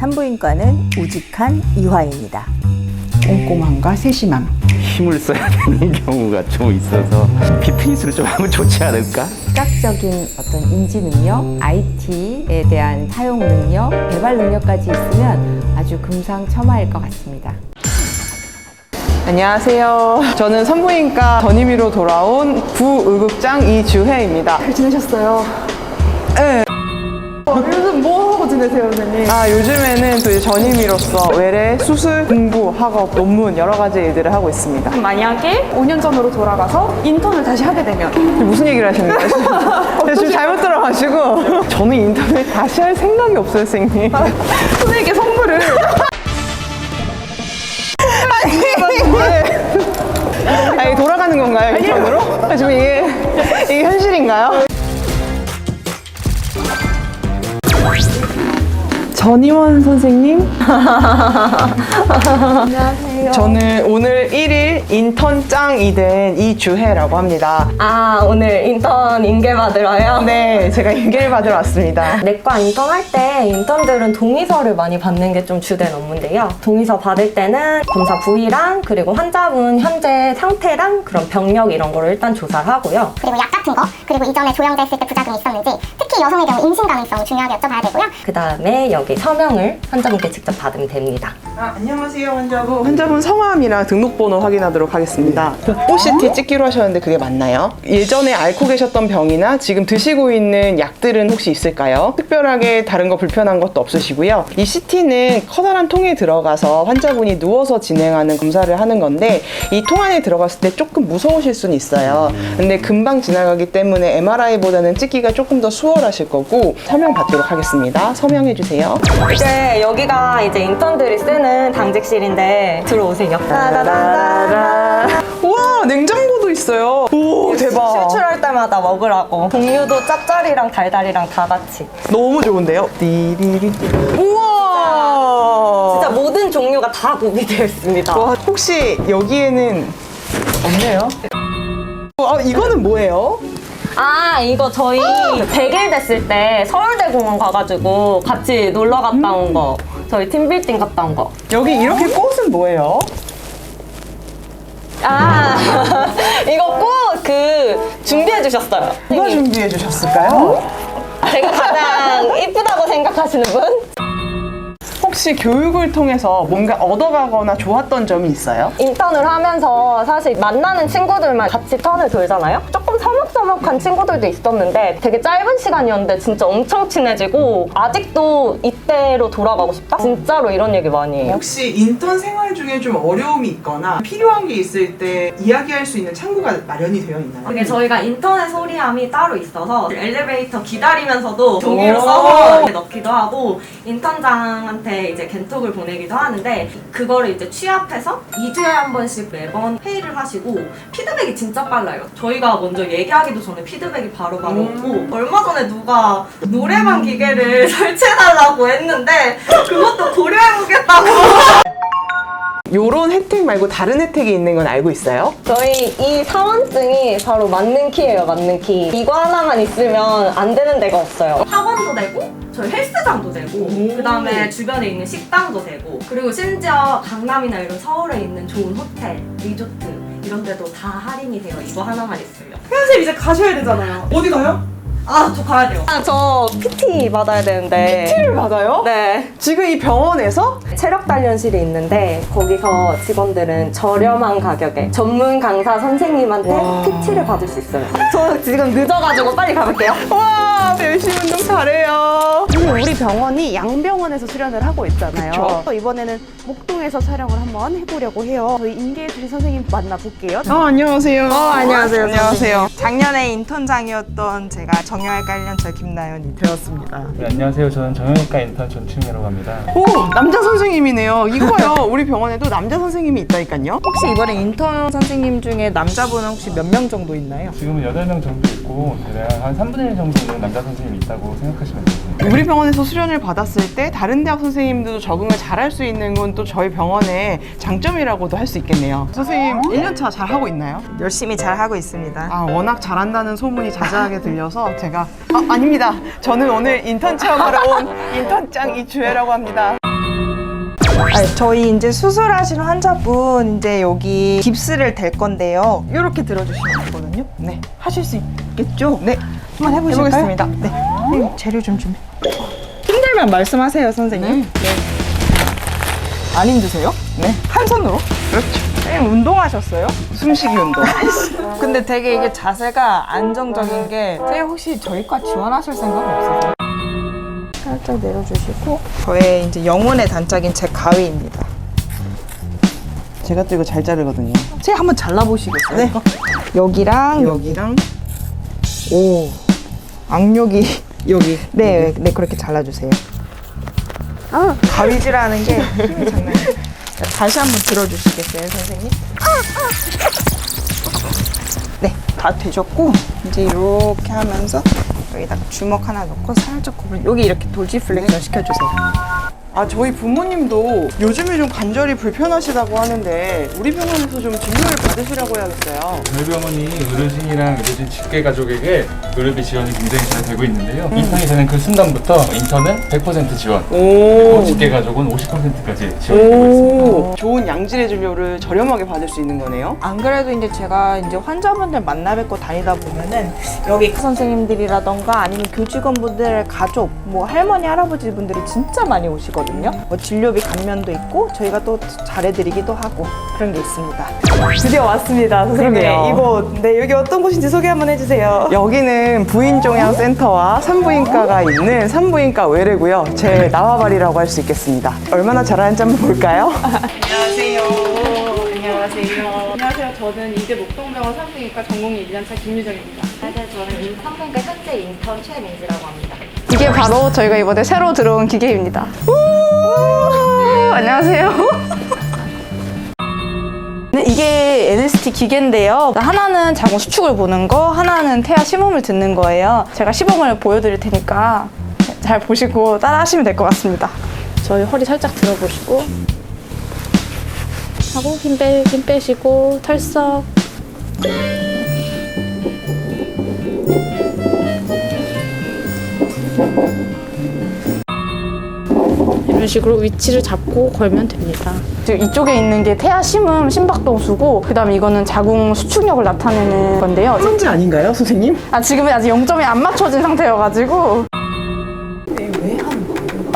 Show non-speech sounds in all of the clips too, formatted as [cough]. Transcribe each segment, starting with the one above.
산부인과는 우직한 이화입니다. 꼼꼼함과 세심함. 힘을 써야 되는 경우가 좀 있어서 피트니스를 좀 하면 좋지 않을까? 시각적인 어떤 인지 능력, IT에 대한 사용 능력, 개발 능력까지 있으면 아주 금상첨화일 것 같습니다. 안녕하세요. 저는 산부인과 전임의로 돌아온 부의극장 이주혜입니다. 잘 지내셨어요? 네. 지내세요, 선생님? 아, 요즘에는 또 이제 전임의로서 외래, 수술, 공부, 학업, 논문 여러 가지 일들을 하고 있습니다. 만약에 5년 전으로 돌아가서 인턴을 다시 하게 되면 지금 무슨 얘기를 하시는 거예요? [laughs] 제가 지금 잘못 들어가지고 저는 인터넷 다시 할 생각이 없어요, 선생님. 선생님께 선물을 아니, 돌아가는 건가요, 인턴으로? 아, 지금 이게, 이게 현실인가요? 전희원 선생님? [laughs] [laughs] 안녕하세요. 저는 오늘 1일 인턴 짱이 된 이주혜라고 합니다. 아, 오늘 인턴 인계 받으러요? 네, 제가 인계를 받으러 왔습니다. [laughs] 내과 인턴 할 때 인턴들은 동의서를 많이 받는 게 좀 주된 업무인데요. 동의서 받을 때는 검사 부위랑 그리고 환자분 현재 상태랑 그런 병력 이런 거를 일단 조사를 하고요. 그리고 약 같은 거, 그리고 이전에 조영됐을 때 부작용이 있었는지, 특히 여성의 경우 임신 가능성을 중요하게 여쭤봐야 되고요. 그 다음에 여기 서명을 환자분께 직접 받으면 됩니다. 아, 안녕하세요, 환자분. 환자분 성함이랑 등록번호 확인하도록 하겠습니다. 복부 CT 찍기로 하셨는데 그게 맞나요? 예전에 앓고 계셨던 병이나 지금 드시고 있는 약들은 혹시 있을까요? 특별하게 다른 거 불편한 것도 없으시고요. 이 CT는 커다란 통에 들어가서 환자분이 누워서 진행하는 검사를 하는 건데 이 통 안에 들어갔을 때 조금 무서우실 수는 있어요. 근데 금방 지나가기 때문에 MRI보다는 찍기가 조금 더 수월하실 거고 설명 받도록 하겠습니다. 서명해 주세요. 이제 여기가 이제 인턴들이 쓰는 당직실인데 들어 오세요. 따다다다다. 우와 냉장고도 있어요. 오 대박. 실출할 때마다 먹으라고. 종류도 짭짤이랑 달달이랑 다 같이. 너무 좋은데요. 띠리리. 우와. 진짜 모든 종류가 다 구비되어 있습니다. 와 혹시 여기에는 없네요. 아 이거는 뭐예요? 아 이거 저희 100일 됐을 때 서울대공원 가가지고 같이 놀러 갔다 온 거. 저희 팀빌딩 갔다 온 거. 여기 이렇게 꽃 은 뭐예요? 아 [laughs] 이거 꼭 그 준비해 주셨어요. 누가 준비해 주셨을까요? 제가 가장 [laughs] 이쁘다고 생각하시는 분? 혹시 교육을 통해서 뭔가 얻어가거나 좋았던 점이 있어요? 인턴을 하면서 사실 만나는 친구들만 같이 턴을 돌잖아요? 서먹서먹한 친구들도 있었는데 되게 짧은 시간이었는데 진짜 엄청 친해지고 아직도 이때로 돌아가고 싶다? 진짜로 이런 얘기 많이 해요. 혹시 인턴 생활 중에 좀 어려움이 있거나 필요한 게 있을 때 이야기할 수 있는 창구가 마련이 되어 있나요? 그게 저희가 인터넷 소리함이 따로 있어서 엘리베이터 기다리면서도 종이를 오. 써서 이렇게 넣기도 하고 인턴장한테 이제 겐톡을 보내기도 하는데 그거를 이제 취합해서 2주에 한 번씩 매번 회의를 하시고 피드백이 진짜 빨라요. 저희가 먼저 얘기하기도 전에 피드백이 바로바로 오고 얼마 전에 누가 노래방 기계를 [laughs] 설치해달라고 했는데 그것도 고려해보겠다고 [laughs] 요런 혜택 말고 다른 혜택이 있는 건 알고 있어요? 저희 이 사원증이 바로 맞는 키예요, 맞는 키. 이거 하나만 있으면 안 되는 데가 없어요. 학원도 되고 저희 헬스장도 되고 그 다음에 주변에 있는 식당도 되고 그리고 심지어 강남이나 이런 서울에 있는 좋은 호텔, 리조트 이런 데도 다 할인이 돼요 이거 하나만 있으면 선생님 이제 가셔야 되잖아요. 어디 가요? 아 저 가야 돼요 아, 저 PT 받아야 되는데. PT를 받아요? 네. 지금 이 병원에서 체력 단련실이 있는데 거기서 직원들은 저렴한 가격에 전문 강사 선생님한테 와. PT를 받을 수 있어요. 저 지금 늦어가지고 빨리 가볼게요. 와 열심히 운동 잘해요. 우리 병원이 양병원에서 수련을 하고 있잖아요. 그쵸. 또 이번에는 목동에서 촬영을 한번 해보려고 해요. 저희 인계해 주신 선생님 만나볼게요. 어 안녕하세요. 안녕하세요, 안녕하세요. 작년에 인턴장이었던 제가 정형외과 1년차 김나연이 되었습니다. 네, 안녕하세요. 저는 정형외과 인턴 전충이라고 합니다. 오 남자 선생님이네요. 이거요. 우리 병원에도 남자 선생님이 있다니까요. 혹시 이번에 인턴 선생님 중에 남자분은 혹시 몇 명 정도 있나요? 지금은 8명 정도 있고 대략 한 3분의 1 정도는 남자 선생님이 있다고 생각하시면 됩니다. 우리 병원에서 수련을 받았을 때 다른 대학 선생님들도 적응을 잘할 수 있는 건 또 저희 병원의 장점이라고도 할 수 있겠네요. 선생님 1년차 잘 하고 있나요? 열심히 잘 하고 있습니다. 아 워낙 잘한다는 소문이 자자하게 들려서 제가 아 아닙니다. 저는 오늘 인턴 체험하러 온 인턴짱 이주혜라고 합니다. 아니, 저희 이제 수술하신 환자분 이제 여기 깁스를 댈 건데요. 이렇게 들어주시면 되거든요. 네. 하실 수 있겠죠? 네. 한번 해보실까요? 해보겠습니다. 네. 선생님, 재료 좀 준비. 힘들면 말씀하세요, 선생님. 네. 안 힘드세요? 네. 한 손으로? 그렇죠. 선생님 운동하셨어요? 숨쉬기 운동. [laughs] 근데 되게 이게 자세가 안정적인 게 선생님 혹시 저희과 지원하실 생각 없으세요? 살짝 내려주시고 저의 이제 영혼의 단짝인 제 가위입니다. 제가 또 이거 잘 자르거든요. 선생님 한번 잘라보시겠어요? 네. 이거? 여기랑 여기랑 오 악력이 여기. [laughs] 네, 네 그렇게 잘라주세요. 가위질하는 게 힘이 장난 아니에요. 자, 다시 한번 들어주시겠어요, 선생님? 네, 다 되셨고 이제 이렇게 하면서 여기다 주먹 하나 넣고 살짝 굽을 여기 이렇게 돌지 플렉션 시켜주세요. 아 저희 부모님도 요즘에 좀 관절이 불편하시다고 하는데 우리 병원에서 좀 진료를 받으시라고 해야겠어요. 저희 병원이 의료진이랑 의료진 직계 가족에게 의료비 지원이 굉장히 잘 되고 있는데요. 입상이 되는 그 순간부터 인턴은 100% 지원, 오. 직계 가족은 50%까지 지원되고 있습니다. 오. 좋은 양질의 진료를 저렴하게 받을 수 있는 거네요. 안 그래도 이제 제가 이제 환자분들 만나 뵙고 다니다 보면은 여기 선생님들이라던가 아니면 교직원분들의 가족, 뭐 할머니, 할아버지 분들이 진짜 많이 오시거든요. 뭐 진료비 감면도 있고 저희가 또 잘해드리기도 하고 그런 게 있습니다. 드디어 왔습니다, 선생님. 그러게요. 이곳, 네 여기 어떤 곳인지 소개 한번 해주세요. 여기는 부인종양센터와 산부인과가 있는 산부인과 외래고요. 제 나와바리라고 할 수 있겠습니다. 얼마나 잘하는지 한번 볼까요? 안녕하세요. 안녕하세요. 안녕하세요. 저는 이제 목동병원 산부인과 전공의 1년차 김유정입니다. 사실 저는 산부인과 현재 인턴 최민지라고 합니다. 이게 바로 저희가 이번에 새로 들어온 기계입니다. 안녕하세요. [laughs] 네, 이게 NST 기계인데요. 하나는 자궁 수축을 보는 거, 하나는 태아 시범을 듣는 거예요. 제가 시범을 보여드릴 테니까 잘 보시고 따라 하시면 될 것 같습니다. 저희 허리 살짝 들어보시고 하고 힘, 빼, 힘 빼시고 털썩 식으로 위치를 잡고 걸면 됩니다. 지금 이쪽에 있는 게 태아 심음 심박동수고 그다음에 이거는 자궁 수축력을 나타내는 건데요. 선지 아닌가요, 선생님? 아 지금은 아직 0점이 안 맞춰진 상태여가지고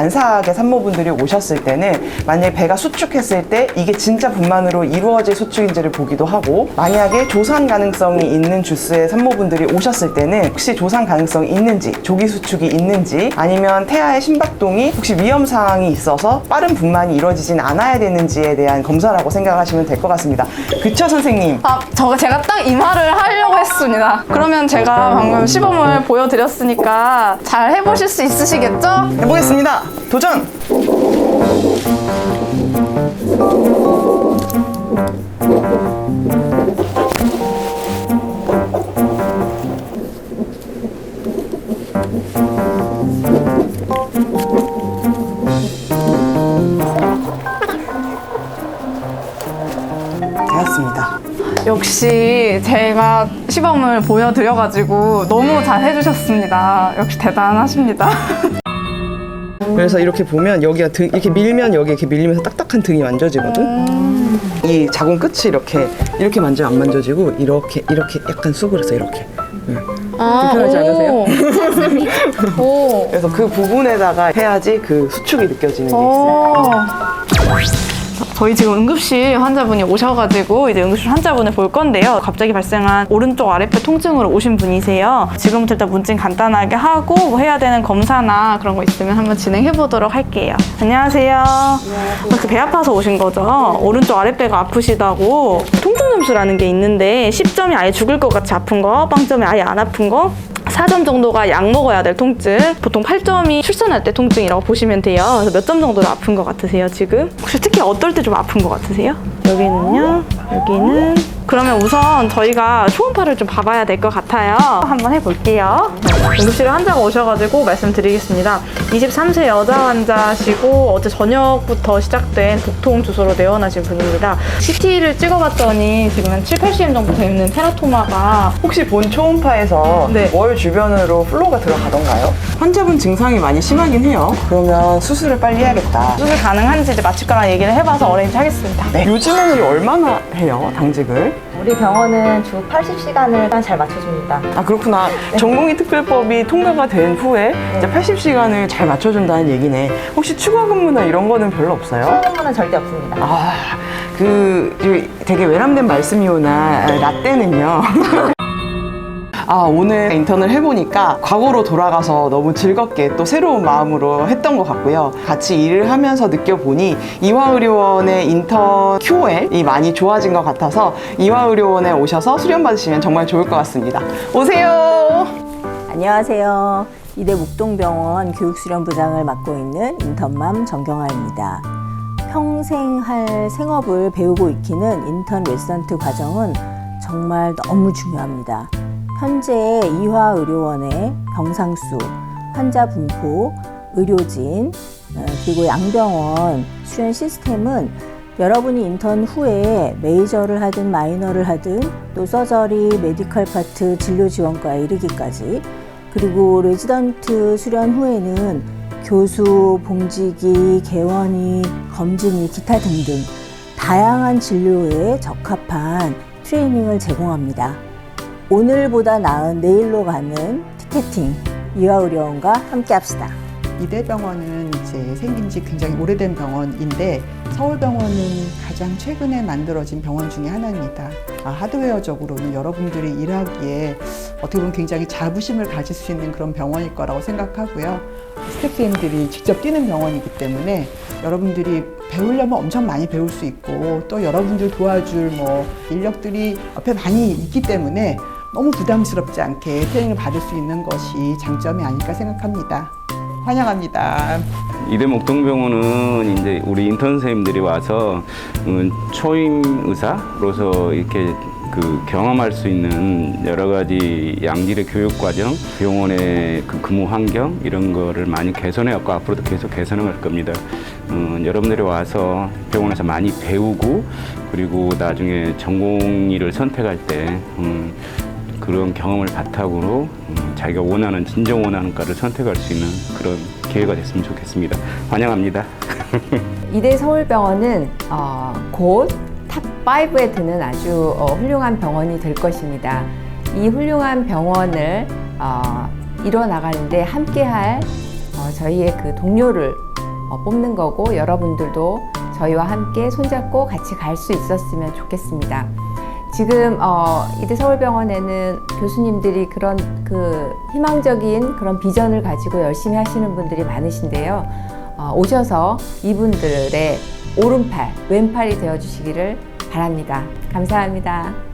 만삭의 산모분들이 오셨을 때는 만약에 배가 수축했을 때 이게 진짜 분만으로 이루어질 수축인지를 보기도 하고 만약에 조산 가능성이 있는 주스의 산모분들이 오셨을 때는 혹시 조산 가능성이 있는지 조기 수축이 있는지 아니면 태아의 심박동이 혹시 위험 사항이 있어서 빠른 분만이 이루어지진 않아야 되는지에 대한 검사라고 생각하시면 될 것 같습니다. 그쵸 선생님? 아 저, 제가 딱 이 말을 하려고 했습니다. 그러면 제가 방금 시범을 보여드렸으니까 잘 해보실 수 있으시겠죠? 해보겠습니다. 도전! 되었습니다. 역시 제가 시범을 보여드려가지고 너무 잘 해주셨습니다. 역시 대단하십니다. [laughs] 그래서 이렇게 보면 여기가 등 이렇게 밀면 여기 이렇게 밀리면서 딱딱한 등이 만져지거든. 이 자궁 끝이 이렇게 이렇게 만지면 안 만져지고 이렇게 이렇게 약간 수그려서 이렇게. 응. 불편하지 않으세요? [laughs] 오. 그래서 그 부분에다가 해야지 그 수축이 느껴지는 게 있어요. 오. 저희 지금 응급실 환자분이 오셔가지고 이제 응급실 환자분을 볼 건데요. 갑자기 발생한 오른쪽 아랫배 통증으로 오신 분이세요. 지금부터 일단 문진 간단하게 하고 뭐 해야 되는 검사나 그런 거 있으면 한번 진행해 보도록 할게요. 안녕하세요. 그배 아파서 오신 거죠? 오른쪽 아랫배가 아프시다고 통증 점수라는 게 있는데 10점이 아예 죽을 것 같이 아픈 거, 빵점이 아예 안 아픈 거, 4점 정도가 약 먹어야 될 통증. 보통 8점이 출산할 때 통증이라고 보시면 돼요. 그래서 몇 점 정도 아픈 것 같으세요, 지금? 혹시 특히 어떨 때 좀 아픈 것 같으세요? 여기는요, 여기는 그러면 우선 저희가 초음파를 좀 봐봐야 될 것 같아요. 한번 해볼게요. 응급실에 환자가 오셔가지고 말씀드리겠습니다. 23세 여자 환자시고 어제 저녁부터 시작된 복통 주소로 내원하신 분입니다. CT를 찍어봤더니 지금 한 7, 80м 정도 되는 테라토마가 혹시 본 초음파에서 네. 월 주변으로 플로가 들어가던가요? 환자분 증상이 많이 심하긴 해요. 그러면 수술을 빨리 해야겠다. 수술 가능한지 이제 마취과랑 얘기를 해봐서 어레인지 하겠습니다. 네. 요즘에는 얼마나 해요, 당직을? 우리 병원은 주 80시간을 잘 맞춰줍니다. 아 그렇구나. 전공의 특별법이 통과가 된 후에 이제 80시간을 잘 맞춰준다는 얘기네. 혹시 추가 근무나 이런 거는 별로 없어요? 수업은 절대 없습니다. 아, 그그 되게 외람된 말씀이오나 라떼는요. [laughs] 아, 오늘 인턴을 해보니까 과거로 돌아가서 너무 즐겁게 또 새로운 마음으로 했던 것 같고요. 같이 일을 하면서 느껴보니 이화의료원의 인턴 QOL이 많이 좋아진 것 같아서 이화의료원에 오셔서 수련 받으시면 정말 좋을 것 같습니다. 오세요! 안녕하세요. 이대 목동병원 교육수련부장을 맡고 있는 인턴맘 정경아입니다. 평생 할 생업을 배우고 익히는 인턴 레지던트 과정은 정말 너무 중요합니다. 현재 이화의료원의 병상수, 환자 분포, 의료진, 어, 그리고 양병원 수련 시스템은 여러분이 인턴 후에 메이저를 하든 마이너를 하든 또 서저리, 메디컬 파트, 진료 지원과에 이르기까지 그리고 레지던트 수련 후에는 교수, 봉지기, 개원이, 검진이, 기타 등등 다양한 진료에 적합한 트레이닝을 제공합니다. 오늘보다 나은 내일로 가는 티켓팅 이화의료원과 함께 합시다. 이대병원은 이제 생긴 지 굉장히 오래된 병원인데 서울병원은 가장 최근에 만들어진 병원 중에 하나입니다. 아, 하드웨어적으로는 여러분들이 일하기에 어떻게 보면 굉장히 자부심을 가질 수 있는 그런 병원일 거라고 생각하고요. 스태프님들이 직접 뛰는 병원이기 때문에 여러분들이 배우려면 엄청 많이 배울 수 있고 또 여러분들 도와줄 뭐 인력들이 옆에 많이 있기 때문에 너무 부담스럽지 않게 트레이닝을 받을 수 있는 것이 장점이 아닐까 생각합니다. 환영합니다. 이대 목동병원은 이제 우리 인턴 선생님들이 와서 음, 초임 의사로서 이렇게 그 경험할 수 있는 여러 가지 양질의 교육 과정, 병원의 그 근무 환경 이런 거를 많이 개선해 왔고 앞으로도 계속 개선할 겁니다. 음, 여러분들이 와서 병원에서 많이 배우고 그리고 나중에 전공의를 선택할 때 음, 그런 경험을 바탕으로 음, 자기가 원하는 진정 원하는 과를 선택할 수 있는 그런 기회가 됐으면 좋겠습니다. 환영합니다. [laughs] 이대 서울병원은 어, 곧 탑 5에 드는 아주 어, 훌륭한 병원이 될 것입니다. 이 훌륭한 병원을 어, 이뤄 나가는데 함께할 어, 저희의 그 동료를 어, 뽑는 거고 여러분들도 저희와 함께 손잡고 같이 갈 수 있었으면 좋겠습니다. 지금 어, 이대 서울병원에는 교수님들이 그런 그 희망적인 그런 비전을 가지고 열심히 하시는 분들이 많으신데요. 어, 오셔서 이분들의 오른팔, 왼팔이 되어 주시기를 바랍니다. 감사합니다.